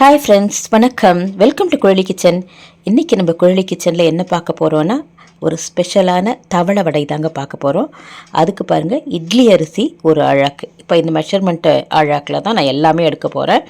Hi friends வணக்கம். Welcome to Kuzhali kitchen இன்றைக்கி நம்ம குழலி கிச்சனில் என்ன பார்க்க போகிறோன்னா ஒரு ஸ்பெஷலான தவளை வடை தாங்க பார்க்க போகிறோம் அதுக்கு பாருங்கள் இட்லி அரிசி ஒரு அழாக்கு. இப்போ இந்த மெஷர்மெண்ட்டு அழாக்கில் தான் நான் எல்லாமே எடுக்க போகிறேன்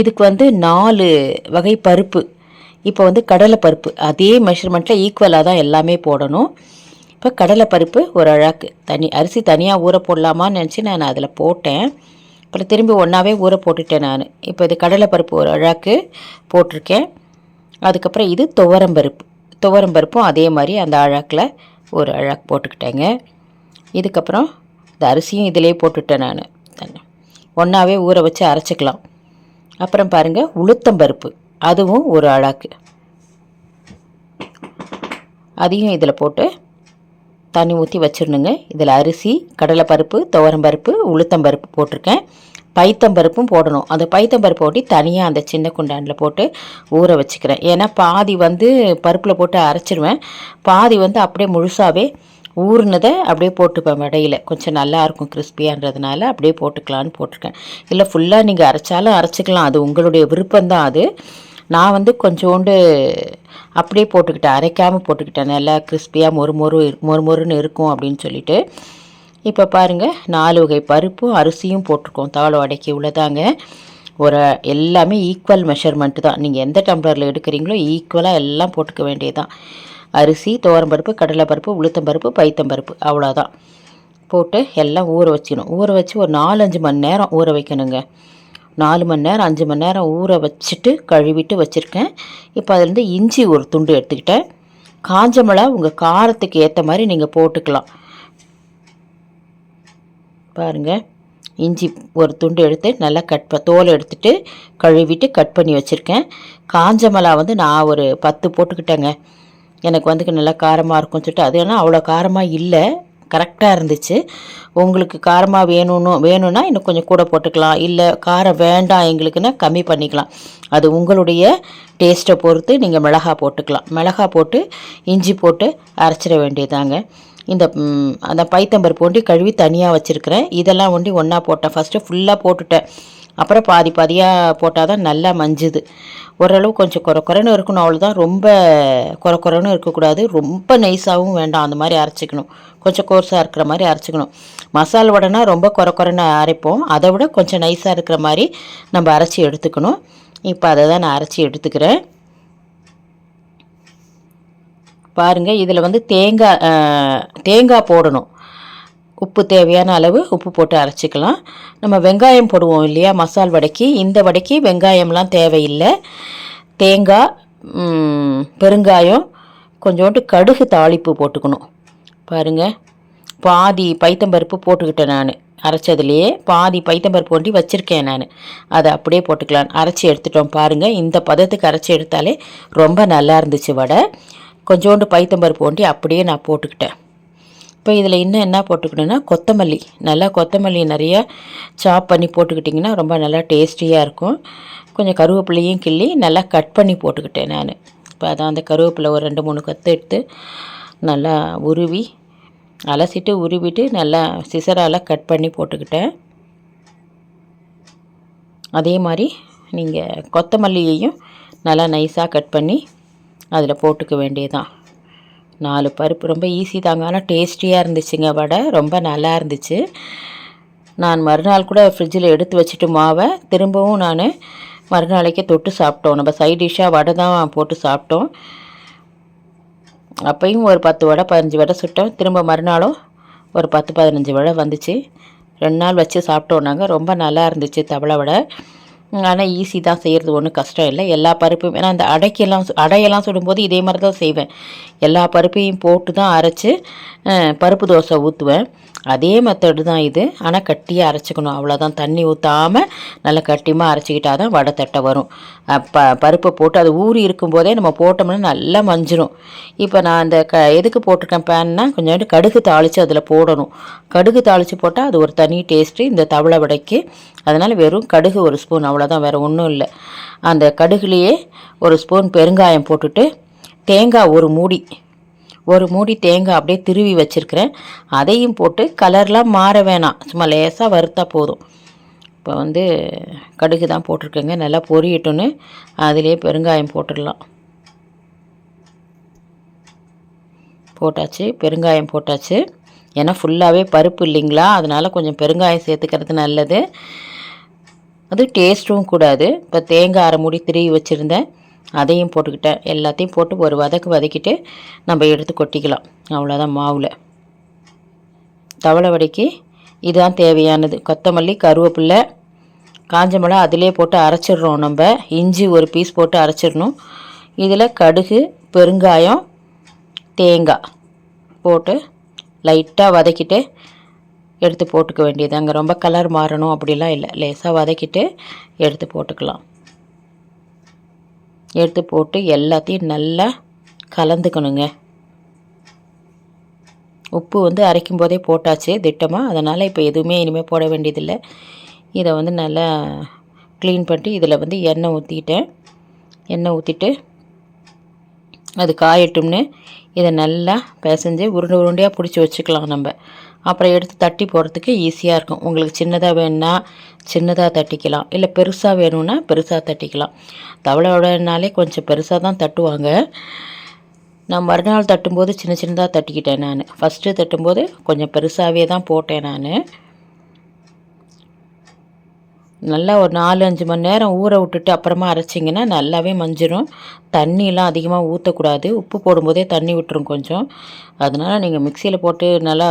இதுக்கு வந்து நாலு வகை பருப்பு. இப்போ வந்து கடலை பருப்பு. அதே மெஷர்மெண்ட்டில் ஈக்குவலாக தான் எல்லாமே போடணும். இப்போ கடலைப்பருப்பு ஒரு அழாக்கு. தனி அரிசி தனியாக ஊற போடலாமான்னு நினச்சி நான் அதில் போட்டேன். அப்புறம் திரும்பி ஒன்றாவே ஊற போட்டுட்டேன் நான். இப்போ இது கடலைப்பருப்பு ஒரு அழாக்கு போட்டிருக்கேன். அதுக்கப்புறம் இது துவரம்பருப்பு துவரம்பருப்பும் அதே மாதிரி அந்த அழாக்கில் ஒரு அழாக்கு போட்டுக்கிட்டேங்க. இதுக்கப்புறம் இந்த அரிசியும் இதிலே போட்டுட்டேன் நான். ஒன்றாவே ஊற வச்சு அரைச்சிக்கலாம். அப்புறம் பாருங்கள் உளுத்தம்பருப்பு அதுவும் ஒரு அழாக்கு. அதையும் இதில் போட்டு தண்ணி ஊற்றி வச்சிடணுங்க. இதில் அரிசி கடலைப்பருப்பு துவரம்பருப்பு உளுத்தம்பருப்பு போட்டிருக்கேன். பைத்தம்பருப்பும் போடணும். அந்த பைத்தம்பருப்பு ஓட்டி தனியாக அந்த சின்ன குண்டானில் போட்டு ஊற வச்சுக்கிறேன். ஏன்னா பாதி வந்து பருப்பில் போட்டு அரைச்சிருவேன். பாதி வந்து அப்படியே முழுசாகவே ஊறினதை அப்படியே போட்டுப்பேன் வடையில். கொஞ்சம் நல்லாயிருக்கும் கிறிஸ்பியான்றதுனால அப்படியே போட்டுக்கலான்னு போட்டிருக்கேன். இல்லை ஃபுல்லாக நீங்கள் அரைச்சாலும் அரைச்சிக்கலாம். அது உங்களுடைய விருப்பம்தான் அது. நான் வந்து கொஞ்சோண்டு அப்படியே போட்டுக்கிட்டேன் அரைக்காமல் போட்டுக்கிட்டேன். நல்லா கிறிஸ்பியாக மொறு மொறு மொறு மொறுன்னு இருக்கும் அப்படின்னு சொல்லிட்டு. இப்போ பாருங்கள் நாலு வகை பருப்பும் அரிசியும் போட்டிருக்கோம். தாள அடைக்கி உள்ளதாங்க. ஒரு எல்லாமே ஈக்குவல் மெஷர்மெண்ட்டு தான். நீங்கள் எந்த டம்ளரில் எடுக்கிறீங்களோ ஈக்குவலாக எல்லாம் போட்டுக்க வேண்டியதுதான். அரிசி துவரம்பருப்பு கடலைப்பருப்பு உளுத்தம்பருப்பு பைத்தம்பருப்பு அவ்வளோதான் போட்டு எல்லாம் ஊற வச்சுக்கணும் ஊற வச்சு ஒரு நாலஞ்சு மணி நேரம் ஊற வைக்கணுங்க. நாலு மணி நேரம் அஞ்சு மணி நேரம் ஊற வச்சுட்டு கழுவிட்டு வச்சுருக்கேன். இப்போ அதுலேருந்து இஞ்சி ஒரு துண்டு எடுத்துக்கிட்டேன். காஞ்ச மிளகா உங்கள் காரத்துக்கு ஏற்ற மாதிரி நீங்கள் போட்டுக்கலாம். பாருங்கள் இஞ்சி ஒரு துண்டு எடுத்து நல்லா கட் ப தோலை எடுத்துட்டு கழுவிட்டு கட் பண்ணி வச்சுருக்கேன். காஞ்ச மிளகா வந்து நான் ஒரு பத்து போட்டுக்கிட்டேங்க. எனக்கு வந்து நல்லா காரமாக இருக்கும்னு சொல்லிட்டு அது ஆனால் அவ்வளோ காரமாக இல்லை. கரெக்டாக இருந்துச்சு. உங்களுக்கு காரமாக வேணும்னு வேணும்னா இன்னும் கொஞ்சம் கூட போட்டுக்கலாம். இல்லை காரம் வேண்டாம் எங்களுக்குன்னா கம்மி பண்ணிக்கலாம். அது உங்களுடைய டேஸ்ட்டை பொறுத்து நீங்கள் மிளகா போட்டுக்கலாம். மிளகா போட்டு இஞ்சி போட்டு அரைச்சிட வேண்டியதாங்க. இந்த அந்த பைத்தம்பருப்பு ஒண்டி கழுவி தனியாக வச்சுருக்கிறேன். இதெல்லாம் ஒண்டி ஒன்றா போட்டேன். ஃபஸ்ட்டு ஃபுல்லாக போட்டுட்டேன். அப்புறம் பாதி பாதியாக போட்டால் தான் நல்லா மஞ்சுது. ஓரளவு கொஞ்சம் குறை குறைன்னு இருக்கணும் அவ்வளோதான் ரொம்ப குறை குறைன்னு இருக்கக்கூடாது. ரொம்ப நைஸாகவும் வேண்டாம். அந்த மாதிரி அரைச்சிக்கணும். கொஞ்சம் கோர்ஸாக இருக்கிற மாதிரி அரைச்சிக்கணும். மசால் வடைனா ரொம்ப குறை குறைன்னு அரைப்போம். அதை விட கொஞ்சம் நைஸாக இருக்கிற மாதிரி நம்ம அரைச்சி எடுத்துக்கணும். இப்போ அதை தான் நான் அரைச்சி எடுத்துக்கிறேன். பாருங்கள் இதில் வந்து தேங்காய் தேங்காய் போடணும். உப்பு தேவையான அளவு உப்பு போட்டு அரைச்சிக்கலாம். நம்ம வெங்காயம் போடுவோம் இல்லையா மசால் வடைக்கு. இந்த வடைக்கு வெங்காயம்லாம் தேவையில்லை. தேங்காய் பெருங்காயம் கொஞ்சோண்டு கடுகு தாளிப்பு போட்டுக்கணும். பாருங்கள் பாதி பைத்தம்பருப்பு போட்டுக்கிட்டேன் நான். அரைச்சதுலேயே பாதி பைத்தம்பருப்பு ஒண்டி வச்சுருக்கேன் நான். அதை அப்படியே போட்டுக்கலாம். அரைச்சி எடுத்துட்டோம் பாருங்கள் இந்த பதத்துக்கு அரைச்சி எடுத்தாலே ரொம்ப நல்லா இருந்துச்சு வடை. கொஞ்சோண்டு பைத்தம்பருப்பு ஒண்டி அப்படியே நான் போட்டுக்கிட்டேன். இப்போ இதில் இன்னும் என்ன போட்டுக்கணுன்னா கொத்தமல்லி. நல்லா கொத்தமல்லி நிறையா சாப் பண்ணி போட்டுக்கிட்டிங்கன்னா ரொம்ப நல்லா டேஸ்டியாக இருக்கும். கொஞ்சம் கருவேப்பிலையும் கிள்ளி நல்லா கட் பண்ணி போட்டுக்கிட்டேன் நான். இப்போ அதான் அந்த கருவேப்பிலை ஒரு ரெண்டு மூணு கற்று எடுத்து நல்லா உருவி அலசிட்டு உருவிட்டு நல்லா சிசரால் கட் பண்ணி போட்டுக்கிட்டேன். அதே மாதிரி நீங்கள் கொத்தமல்லியையும் நல்லா நைஸாக கட் பண்ணி அதில் போட்டுக்க வேண்டியதான் நாலு பருப்பு ரொம்ப ஈஸி தாங்க. ஆனால் டேஸ்டியாக இருந்துச்சுங்க வடை. ரொம்ப நல்லா இருந்துச்சு. நான் மறுநாள் கூட ஃப்ரிட்ஜில் எடுத்து வச்சுட்டு மாவை. திரும்பவும் நான் மறுநாளைக்கே தொட்டு சாப்பிட்டோம். நம்ம சைட் டிஷ்ஷாக வடை தான் போட்டு சாப்பிட்டோம். அப்பையும் ஒரு பத்து வடை பதினஞ்சு வடை சுட்டோம். திரும்ப மறுநாளும் ஒரு பத்து பதினஞ்சு வடை வந்துச்சு. ரெண்டு நாள் வச்சு சாப்பிட்டோம் நாங்கள் ரொம்ப நல்லா இருந்துச்சு தவளை வடை. ஆனால் ஈஸி தான் செய்கிறது ஒன்றும் கஷ்டம் இல்லை. எல்லா பருப்பும் ஏன்னா அந்த அடைக்கெல்லாம் அடையெல்லாம் சுடும்போது இதே மாதிரி தான் செய்வேன். எல்லா பருப்பையும் போட்டு தான் அரைச்சி பருப்பு தோசை ஊற்றுவேன் அதே மெத்தடு தான் இது. ஆனால் கட்டியாக அரைச்சிக்கணும். அவ்வளோதான் தண்ணி ஊற்றாமல் நல்லா கட்டியமாக அரைச்சிக்கிட்டா தான் வடை தட்டை வரும். ப பருப்பை போட்டு அது ஊறி இருக்கும்போதே நம்ம போட்டோம்னா நல்லா மஞ்சிரும். இப்போ நான் அந்த க எதுக்கு போட்டிருக்கேன் பேன்னா கொஞ்சோண்டு கடுகு தாளித்து அதில் போடணும். கடுகு தாளித்து போட்டால் அது ஒரு தனி டேஸ்ட்டு இந்த தவளை வடைக்கு. அதனால் வெறும் கடுகு ஒரு ஸ்பூன் அவ்வளோதான் வேறு ஒன்றும் இல்லை. அந்த கடுகுலேயே ஒரு ஸ்பூன் பெருங்காயம் போட்டுட்டு தேங்காய் ஒரு மூடி ஒரு மூடி தேங்காய் அப்படியே திருவி வச்சுருக்கிறேன். அதையும் போட்டு கலர்லாம் மாற வேணாம். சும்மா லேசாக வறுத்தா போதும். இப்போ வந்து கடுகு தான் போட்டிருக்கேங்க. நல்லா பொரியட்டோன்னு அதிலே பெருங்காயம் போட்டுடலாம். போட்டாச்சு. பெருங்காயம் போட்டாச்சு. ஏன்னா ஃபுல்லாகவே பருப்பு இல்லைங்களா? அதனால் கொஞ்சம் பெருங்காயம் சேர்த்துக்கிறது நல்லது. அது டேஸ்ட்டும் கூடாது. இப்போ தேங்காய் அரை மூடி திருவி வச்சுருந்தேன். அதையும் போட்டுக்கிட்டேன். எல்லாத்தையும் போட்டு ஒரு வதக்கு வதக்கிட்டு நம்ம எடுத்து கொட்டிக்கலாம். அவ்வளோதான் மாவில். தவளை வடைக்கு இதுதான் தேவையானது. கொத்தமல்லி கருவேப்பில்லை காஞ்ச மிளகா அதிலே போட்டு அரைச்சிடுறோம் நம்ம. இஞ்சி ஒரு பீஸ் போட்டு அரைச்சிடணும். இதில் கடுகு பெருங்காயம் தேங்காய் போட்டு லைட்டாக வதக்கிட்டு எடுத்து போட்டுக்க வேண்டியது அங்கே ரொம்ப கலர் மாறணும் அப்படிலாம் இல்லை. லேசாக வதக்கிட்டு எடுத்து போட்டுக்கலாம். எடுத்து போட்டு எல்லாத்தையும் நல்லா கலந்துக்கணுங்க. உப்பு வந்து அரைக்கும் போதே போட்டாச்சு திட்டமாக அதனால் இப்போ எதுவுமே இனிமேல் போட வேண்டியதில்லை. இதை வந்து நல்லா க்ளீன் பண்ணிட்டு இதில் வந்து எண்ணெய் ஊற்றிட்டேன் எண்ணெய் ஊற்றிட்டு அது காயட்டும்னு இதை நல்லா பிசைஞ்சு உருண்டை உருண்டையாக பிடிச்சி வச்சுக்கலாம் நம்ம. அப்புறம் எடுத்து தட்டி போடுறதுக்கு ஈஸியாக இருக்கும். உங்களுக்கு சின்னதாக வேணுன்னா சின்னதாக தட்டிக்கலாம். இல்லை பெருசாக வேணும்னா பெருசாக தட்டிக்கலாம். தவளையோடனாலே கொஞ்சம் பெருசாக தான் தட்டுவாங்க. நான் மறுநாள் தட்டும்போது சின்ன சின்னதாக தட்டிக்கிட்டேன் நான். ஃபஸ்ட்டு தட்டும்போது கொஞ்சம் பெருசாகவே தான் போட்டேன் நான். நல்லா ஒரு நாலு அஞ்சு மணி நேரம் ஊற விட்டுட்டு அப்புறமா அரைச்சிங்கன்னா நல்லாவே மஞ்சிரும். தண்ணியெலாம் அதிகமாக ஊற்றக்கூடாது உப்பு போடும்போதே தண்ணி விட்டுரும் கொஞ்சம். அதனால் நீங்கள் மிக்சியில் போட்டு நல்லா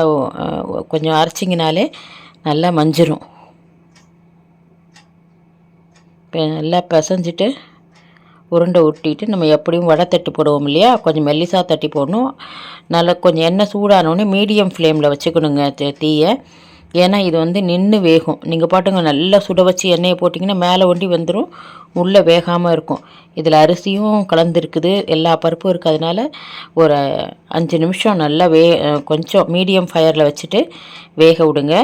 கொஞ்சம் அரைச்சிங்கனாலே நல்லா மஞ்சிரும். இப்போ நல்லா பிசைஞ்சிட்டு உருண்டை உருட்டிட்டு நம்ம எப்படியும் வடை தட்டு போடுவோம் இல்லையா? கொஞ்சம் மெல்லிசாக தட்டி போடணும். நல்லா கொஞ்சம் எண்ணெய் சூடானோடனே மீடியம் ஃப்ளேமில் வச்சுக்கணுங்க தீயை. ஏன்னா இது வந்து நின்று வேகும். நீங்கள் பாட்டுங்க நல்லா சுட வச்சு எண்ணெயை போட்டிங்கன்னா மேலே ஒண்டி வந்துடும் உள்ளே வேகாமல் இருக்கும். இதில் அரிசியும் கலந்துருக்குது எல்லா பருப்பும் இருக்கிறதுனால ஒரு அஞ்சு நிமிஷம் நல்லா வே கொஞ்சம் மீடியம் ஃபயரில் வச்சுட்டு வேக விடுங்க.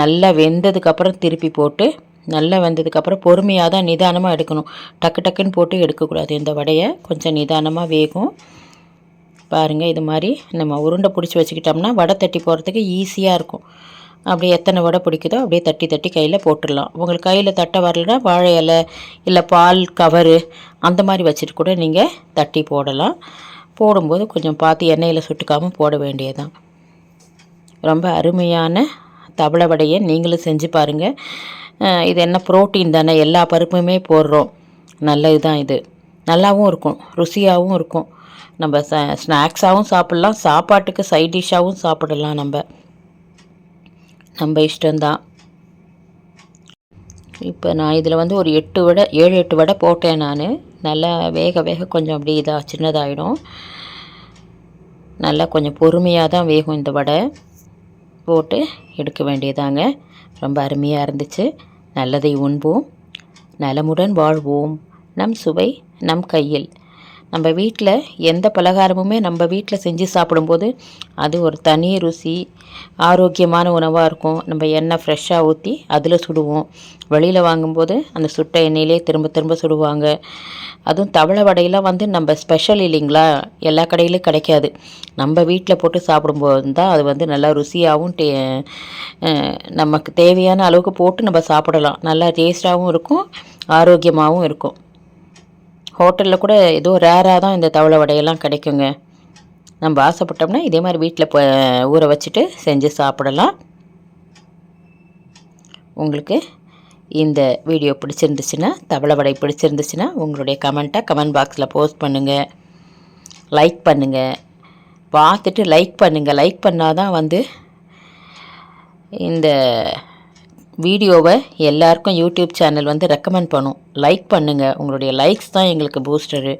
நல்லா வெந்ததுக்கப்புறம் திருப்பி போட்டு நல்லா வெந்ததுக்கப்புறம் பொறுமையாக தான் நிதானமாக எடுக்கணும். டக்கு டக்குன்னு போட்டு எடுக்கக்கூடாது. இந்த வடையை கொஞ்சம் நிதானமாக வேகும். பாருங்கள் இது மாதிரி நம்ம உருண்டை பிடிச்சி வச்சுக்கிட்டோம்னா வடை தட்டி போகிறதுக்கு ஈஸியாக இருக்கும். அப்படியே எத்தனை வடை பிடிக்குதோ அப்படியே தட்டி தட்டி கையில் போட்டுடலாம். உங்களுக்கு கையில் தட்ட வரலன்னா வாழை இலை இல்லை பால் கவரு அந்த மாதிரி வச்சுட்டு கூட நீங்கள் தட்டி போடலாம். போடும்போது கொஞ்சம் பார்த்து எண்ணெயில் சுட்டுக்காமல் போட வேண்டியதுதான். ரொம்ப அருமையான தவளை வடையை நீங்களும் செஞ்சு பாருங்கள் இது என்ன ப்ரோட்டீன் தானே எல்லா பருப்புமே போடுறோம். நல்லது தான் இது. நல்லாவும் இருக்கும் ருசியாகவும் இருக்கும். நம்ம ச ஸ்நாக்ஸாகவும் சாப்பிட்லாம் சாப்பாட்டுக்கு சைட் டிஷ்ஷாகவும் சாப்பிடலாம் நம்ம. நம்ம இஷ்டம்தான். இப்போ நான் இதில் வந்து ஒரு எட்டு வடை ஏழு எட்டு வடை போட்டேன் நான். நல்லா வேக வேக கொஞ்சம் அப்படி இதாக சின்னதாகிடும் நல்லா கொஞ்சம் பொறுமையாக தான் வேகும் இந்த வடை. போட்டு எடுக்க வேண்டியதாங்க. ரொம்ப அருமையாக இருந்துச்சு. நல்லதை உண்போம். நலமுடன் வாழ்வோம். நம் சுவை நம் கையில். நம்ம வீட்டில் எந்த பலகாரமுமே நம்ம வீட்டில் செஞ்சு சாப்பிடும்போது அது ஒரு தனி ருசி ஆரோக்கியமான உணவாக இருக்கும். நம்ம எண்ணெய் ஃப்ரெஷ்ஷாக ஊற்றி அதில் சுடுவோம். வெளியில் வாங்கும்போது அந்த சுட்ட எண்ணெயிலே திரும்ப திரும்ப சுடுவாங்க. அதுவும் தவளை வடையெல்லாம் வந்து நம்ம ஸ்பெஷல் இல்லைங்களா? எல்லா கடையிலையும் கிடைக்காது. நம்ம வீட்டில் போட்டு சாப்பிடும்போது தான் அது வந்து நல்லா ருசியாகவும் டே நமக்கு தேவையான அளவுக்கு போட்டு நம்ம சாப்பிடலாம். நல்லா டேஸ்ட்டாகவும் இருக்கும் ஆரோக்கியமாகவும் இருக்கும். ஹோட்டலில் கூட ஏதோ ரேராக தான் இந்த தவளை வடையெல்லாம் கிடைக்குங்க. நம்ம ஆசைப்பட்டோம்னா இதே மாதிரி வீட்டில் ஊற வச்சுட்டு செஞ்சு சாப்பிடலாம். உங்களுக்கு இந்த வீடியோ பிடிச்சிருந்துச்சுன்னா தவளை வடை பிடிச்சிருந்துச்சுன்னா உங்களுடைய கமெண்ட்டை கமெண்ட் பாக்ஸில் போஸ்ட் பண்ணுங்கள் லைக் பண்ணுங்கள் பார்த்துட்டு லைக் பண்ணுங்கள் லைக் பண்ணால் தான் வந்து இந்த வீடியோவை எல்லாருக்கும் யூடியூப் சேனல் வந்து ரெக்கமெண்ட் பண்ணும். லைக் பண்ணுங்கள் உங்களுடைய லைக்ஸ் தான் எங்களுக்கு பூஸ்டரு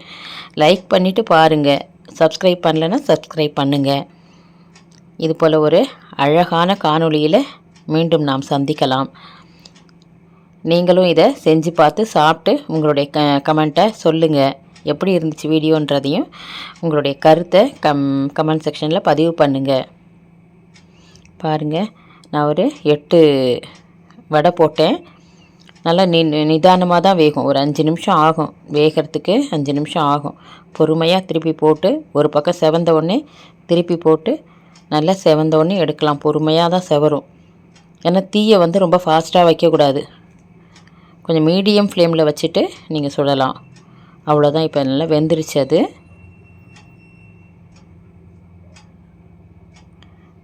லைக் பண்ணிவிட்டு பாருங்கள் சப்ஸ்கிரைப் பண்ணலைன்னா சப்ஸ்கிரைப் பண்ணுங்கள் இது போல் ஒரு அழகான காணொளியில் மீண்டும் நாம் சந்திக்கலாம். நீங்களும் இதை செஞ்சு பார்த்து சாப்பிட்டு உங்களுடைய க கமெண்ட்டை சொல்லுங்கள் எப்படி இருந்துச்சு வீடியோன்றதையும் உங்களுடைய கருத்தை கம் கமெண்ட் செக்ஷனில் பதிவு பண்ணுங்கள் பாருங்கள் நான் ஒரு எட்டு வடை போட்டேன். நல்லா நி நிதானமாக தான் வேகும். ஒரு அஞ்சு நிமிஷம் ஆகும். வேகிறதுக்கு அஞ்சு நிமிஷம் ஆகும். பொறுமையாக திருப்பி போட்டு ஒரு பக்கம் செவந்த உடனே திருப்பி போட்டு நல்லா செவந்த உடனே எடுக்கலாம். பொறுமையாக தான் செவரும். ஏன்னா தீயை வந்து ரொம்ப ஃபாஸ்ட்டாக வைக்கக்கூடாது. கொஞ்சம் மீடியம் ஃப்ளேமில் வச்சுட்டு நீங்கள் சுடலாம். அவ்வளோதான் இப்போ நல்லா வெந்துருச்சு அது.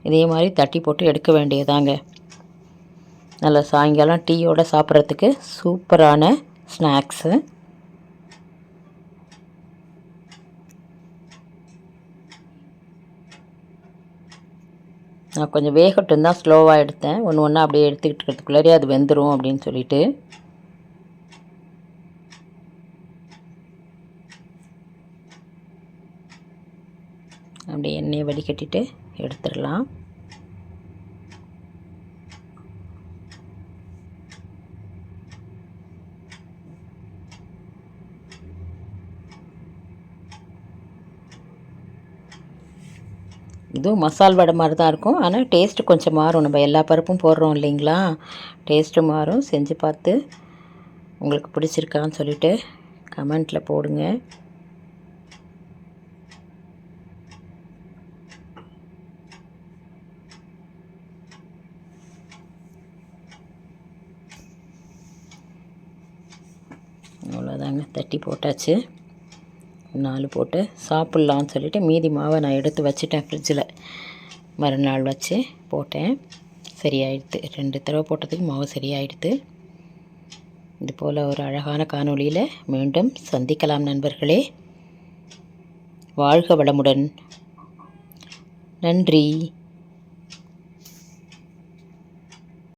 இதே மாதிரி தட்டி போட்டு எடுக்க வேண்டியதாங்க. நல்லா சாயங்காலம் டீயோட சாப்பிட்றதுக்கு சூப்பரான ஸ்நாக்ஸு. நான் கொஞ்சம் வேகட்டும் தான் ஸ்லோவாக எடுத்தேன். ஒன்று ஒன்றா அப்படியே எடுத்துக்கிட்டு இருக்கிறதுக்குள்ளாரே அது வெந்துடும் அப்படின்னு சொல்லிட்டு. அப்படியே எண்ணெயை வடிகட்டிட்டு எடுத்துடலாம். இதுவும் மசால் வடை மாதிரி தான் இருக்கும். ஆனால் டேஸ்ட்டு கொஞ்சம் மாறும். நம்ம எல்லா பருப்பும் போடுறோம் இல்லைங்களா? டேஸ்ட்டு மாறும். செஞ்சு பார்த்து உங்களுக்கு பிடிச்சிருக்கான்னு சொல்லிட்டு கமெண்ட்டில் போடுங்க. அவ்வளோதாங்க தட்டி போட்டாச்சு. நாலு போட்டு சாப்பிட்லான்னு சொல்லிவிட்டு மீதி மாவை நான் எடுத்து வச்சுட்டேன் ஃப்ரிட்ஜில் மறுநாள் வச்சு போட்டேன். சரியாயிடுது ரெண்டு தடவை போட்டதுக்கு மாவு சரியாயிடுது இது போல் ஒரு அழகான காணொளியில் மீண்டும் சந்திக்கலாம் நண்பர்களே. வாழ்க வளமுடன். நன்றி.